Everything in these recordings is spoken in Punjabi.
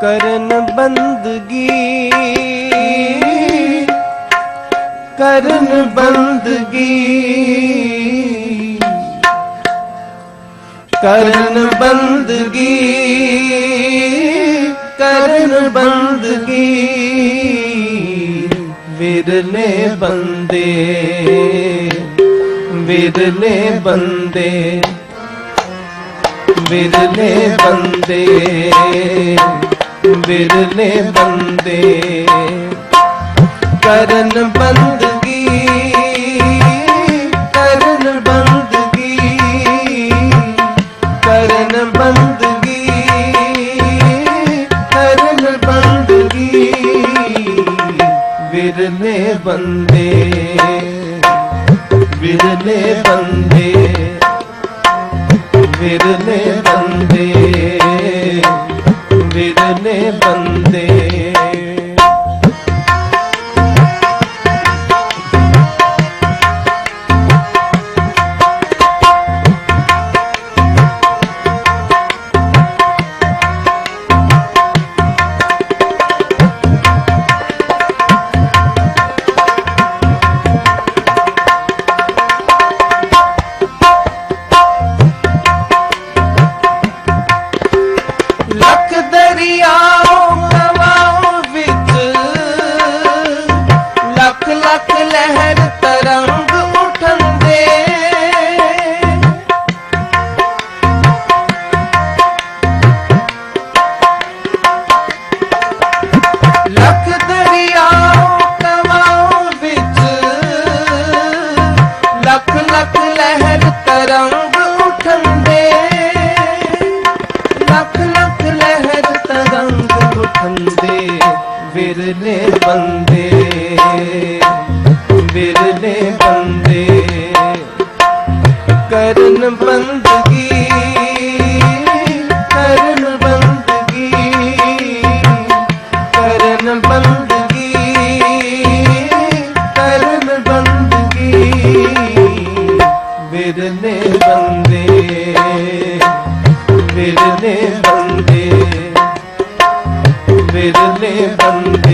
ਕਰਨ ਬੰਦਗੀ। ਕਰਨ ਬੰਦਗੀ। ਕਰਨ ਬੰਦਗੀ। ਕਰਨ ਬੰਦਗੀ। ਵਿਰਲੇ ਬੰਦੇ। ਵਿਰਲੇ ਬੰਦੇ। ਵਿਰਲੇ ਬੰਦੇ। ਵਿਰਲੇ ਬੰਦੇ ਕਰਨ ਬੰਦਗੀ ਲੱਖ ਲੱਖ ਲਹਿਰ ਤਰੰਗ ਉਠੰਦੇ, ਵਿਰਲੇ ਬੰਦੇ। ਵਿਰਲੇ ਬੰਦੇ। ਕਰਨ ਬੰਦਗੀ ਕਰਨ ਬੰਦਗੀ। ਕਰਨ ਬੰਦਗੀ ਕਰਨ ਬੰਦਗੀ। ਵਿਰਲੇ ਵਿਰਲੇ ਬੰਦੇ ਵਿਰਲੇ ਬੰਦੇ।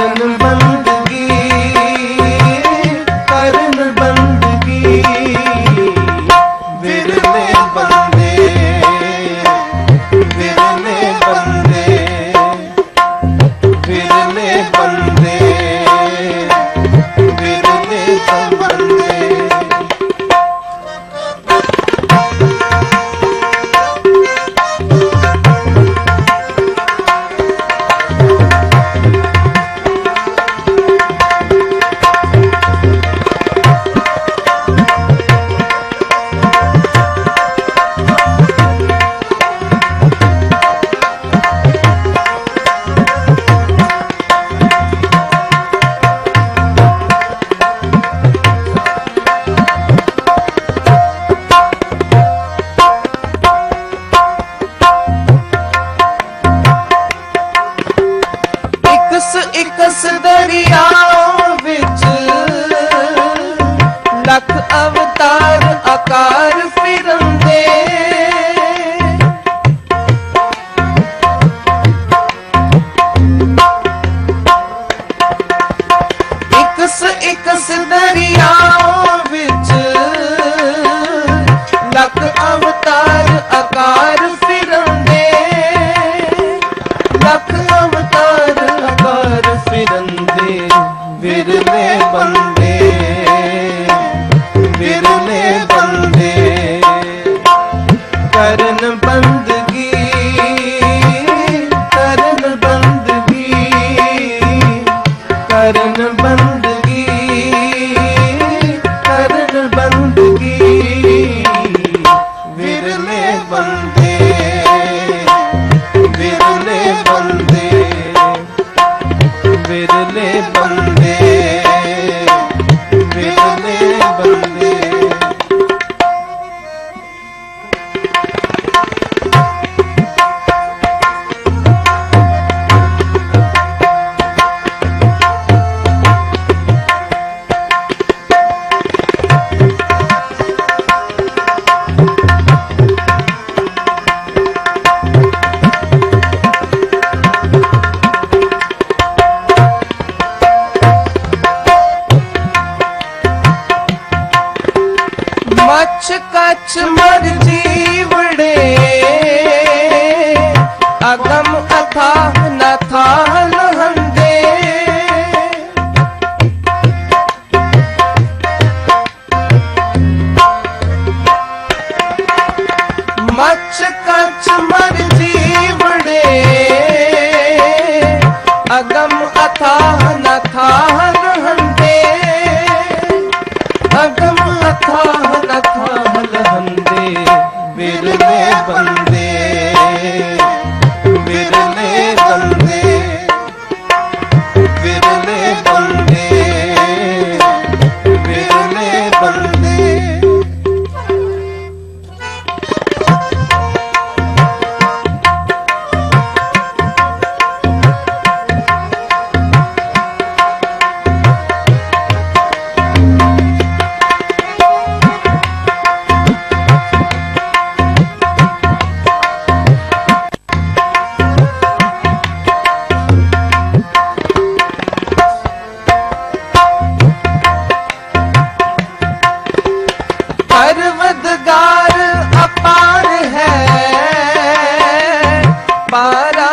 canım bana ਇਸ ਇਕਸ ਦਰਿਆ சரணம் பந்து got your money.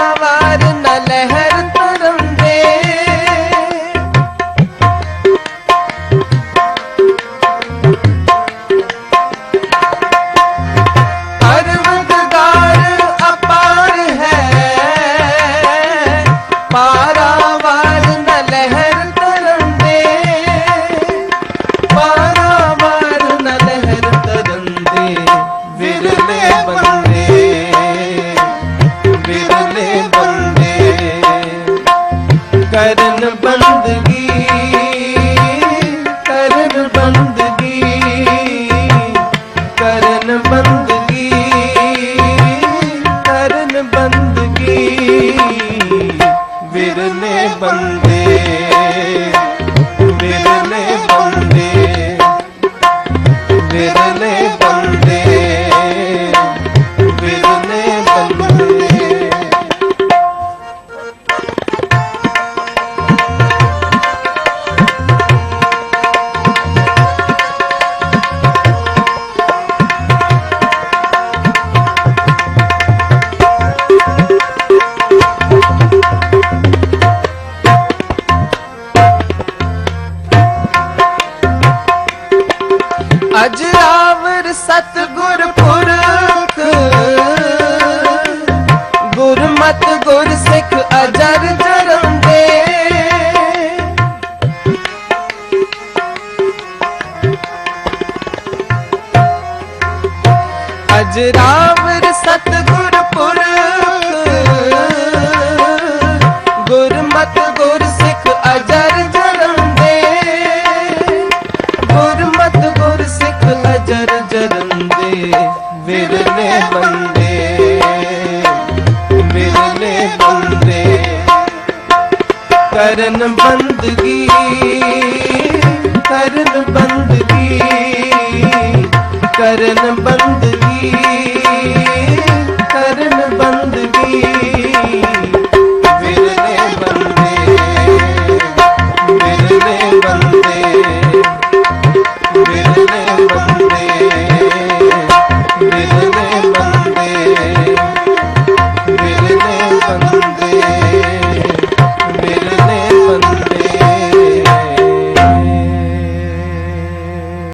আমার না ਗੁਰ ਸਤ ਗੁਰ ਪੁਰਖ। ਗੁਰਮਤ ਗੁਰ ਸਿੱਖ ਅਜਰ ਜਰੰਦੇ ਅਜਰਾਵਰ ਕਰਨ ਬੰਦਗੀ ਕਰਨ ਬੰਦਗੀ ਕਰਨ ਬੰਦਗੀ।